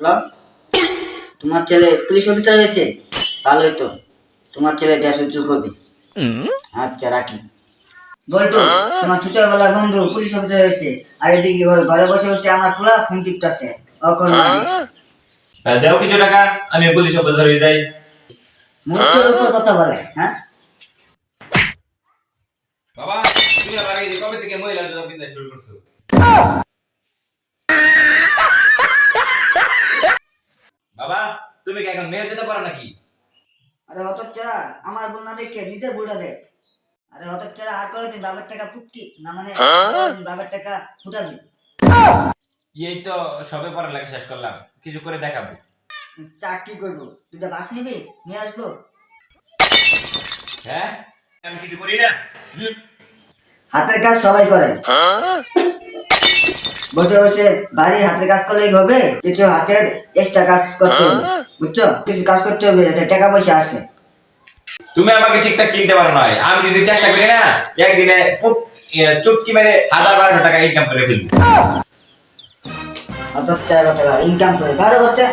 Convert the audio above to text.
Hello তোমার ছেলে police officer হয়েছে? ভালোই তো তোমার ছেলে দেশ উজ্জ্বল করবে। আচ্ছা রাখি। বলতো তোমার ছোটবেলার বন্ধু পুলিশ অফিসার হয়েছে। আর এদিকে ঘরে বসে বসে আমার পুরা ফোন টিপতেছে। অকর্ম দেও কিছু টাকা আমি পুলিশ অফিসার হয়ে যাই। মুখের উপর কথা বলে হ্যাঁ? বাবা তুমি আমার আগে কবে থেকে মহিলার জন্য শুরু করছ। বাবা তুমি কি এখন মেয়ের যেতে পারো নাকি? আরে হতচ্ছাড়া আমার ভুল না দেখে নিজের ভুলটা দেখ। আরে হতচ্ছাড়া আর কয়েকদিন বাবার টাকা ফুটকি? না মানে বাবার টাকা ফুটাবি? এই তো সবে পড়ালেখা শেষ করলাম কিছু করে দেখাবো। চাকরি করব? তুই তো বাস নিবি? নিয়ে আসব? হ্যাঁ? আমি কিছু করি না? হাতের কাজ সবাই করে। বসে বসে বাড়ির হাতের কাজ করলেই হবে কিছু হাতের এক্সট্রা কাজ করতে হবে বুঝছ? কিছু কাজ করতে হবে যাতে টাকা পয়সা আসে। তুমি আমাকে ঠিকঠাক চিনতে পারো নয় আমি যদি চেষ্টা করি না একদিনে ইয়ে, চুটকি মেরে হাজার বারোশো টাকা ইনকাম করে ফেলব। অত চার কথা ইনকাম করে ভালো করতে